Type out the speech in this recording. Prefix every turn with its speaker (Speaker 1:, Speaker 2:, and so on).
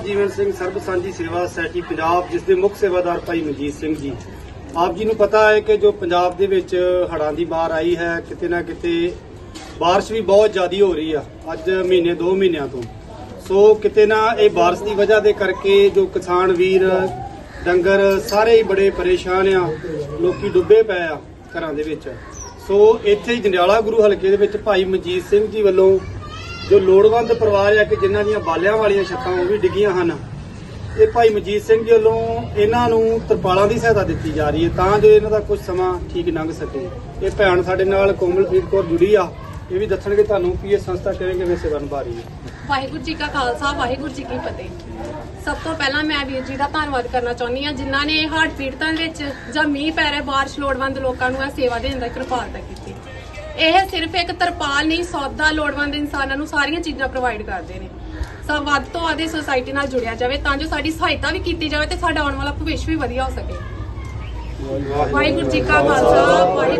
Speaker 1: ਜੀਵਨ ਸਿੰਘ ਸਰਬ ਸਾਂਝੀ ਸੇਵਾ ਸੋਸਾਇਟੀ ਪੰਜਾਬ ਜਿਸ ਦੇ ਮੁੱਖ ਸੇਵਾਦਾਰ ਭਾਈ ਮਨਜੀਤ ਸਿੰਘ ਜੀ ਆਪ ਜੀ ਨੂੰ ਪਤਾ ਹੈ ਕਿ ਜੋ ਪੰਜਾਬ ਦੇ ਵਿੱਚ ਹੜ੍ਹਾਂ ਦੀ ਮਾਰ ਆਈ ਹੈ ਕਿਤੇ ਨਾ ਕਿਤੇ بارش ਵੀ ਬਹੁਤ ਜ਼ਿਆਦੀ ਹੋ ਰਹੀ ਆ ਅੱਜ ਮਹੀਨੇ 2 ਮਹੀਨਿਆਂ ਤੋਂ ਸੋ ਕਿਤੇ ਨਾ ਇਹ بارش ਦੀ ਵਜ੍ਹਾ ਦੇ ਕਰਕੇ ਜੋ ਕਿਸਾਨ ਵੀਰ ਡੰਗਰ ਸਾਰੇ ਹੀ ਬੜੇ ਪਰੇਸ਼ਾਨ ਆ ਲੋਕੀ ਡੁੱਬੇ ਪਏ ਆ ਘਰਾਂ ਦੇ ਵਿੱਚ ਸੋ ਇੱਥੇ ਹੀ ਜੰਡਿਆਲਾ ਗੁਰੂ ਹਲਕੇ ਦੇ ਵਿੱਚ ਭਾਈ ਮਨਜੀਤ ਸਿੰਘ ਜੀ ਵੱਲੋਂ ਜੋ ਲੋੜਵੰਦ ਪਰਿਵਾਰ ਆ ਕਿ ਜਿਨ੍ਹਾਂ ਦੀਆਂ ਬਾਲਿਆਂ ਵਾਲੀਆਂ ਛੱਤਾਂ ਉਹ ਵੀ ਡਿੱਗੀਆਂ ਹਨ। ਇਹ ਭਾਈ ਮਜੀਦ ਸਿੰਘ ਜੀ ਵੱਲੋਂ ਇਹਨਾਂ ਨੂੰ ਤਰਪਾਲਾਂ ਦੀ ਸਹਾਇਤਾ ਦਿੱਤੀ ਜਾ ਰਹੀ ਹੈ ਤਾਂ ਜੋ ਇਹਨਾਂ ਦਾ ਕੁਝ ਸਮਾਂ ਠੀਕ ਲੰਘ ਸਕੇ। ਇਹ ਭੈਣ ਸਾਡੇ ਨਾਲ ਕੋਮਲਪ੍ਰੀਤ ਕੌਰ ਜੁੜੀ ਆ। ਇਹ ਵੀ ਦੱਸਣਗੇ ਤੁਹਾਨੂੰ ਕਿ ਇਹ ਸੰਸਥਾ ਕਿਵੇਂ ਕਿਵੇਂ ਸੇਵਾ ਨਿਭਾ ਰਹੀ ਹੈ।
Speaker 2: ਵਾਹਿਗੁਰੂ ਜੀ ਕਾ ਖਾਲਸਾ, ਵਾਹਿਗੁਰੂ ਜੀ ਕੀ ਫਤਿਹ। ਸਭ ਤੋਂ ਪਹਿਲਾਂ ਮੈਂ ਵੀਰ ਜੀ ਦਾ ਧੰਨਵਾਦ ਕਰਨਾ ਚਾਹੁੰਦੀ ਹਾਂ, ਜਿਨ੍ਹਾਂ ਨੇ ਹਾਰਟ ਪੀੜਤਾਂ ਵਿੱਚ ਜਾਂ ਮੀਂਹ ਪੈ ਰਿਹਾ, ਬਾਰਿਸ਼ ਲੋੜਵੰਦ ਲੋਕਾਂ ਨੂੰ ਇਹ ਸੇਵਾ ਦੇਣ ਦਾ ਕਿਰਪਾਲਤਾ ਕੀਤੀ। ਇਹ ਸਿਰਫ ਇੱਕ ਤਰਪਾਲ ਨਹੀਂ, ਸੌਦਾ ਲੋੜਵੰਦ ਇਨਸਾਨਾਂ ਨੂੰ ਸਾਰੀਆਂ ਚੀਜ਼ਾਂ ਪ੍ਰੋਵਾਈਡ ਕਰਦੇ ਨੇ। ਸਭ ਵੱਧ ਤੋਂ ਵੱਧ ਇਸ ਸੁਸਾਇਟੀ ਨਾਲ ਜੁੜਿਆ ਜਾਵੇ ਤਾਂ ਜੋ ਸਾਡੀ ਸਹਾਇਤਾ ਵੀ ਕੀਤੀ ਜਾਵੇ ਤੇ ਸਾਡਾ ਆਉਣ ਵਾਲਾ ਭਵਿੱਖ ਵੀ ਵਧੀਆ ਹੋ ਸਕੇ। ਵਾਹਿਗੁਰੂ ਜੀ ਕਾ ਖਾਲਸਾ, ਵਾਹਿਗੁਰੂ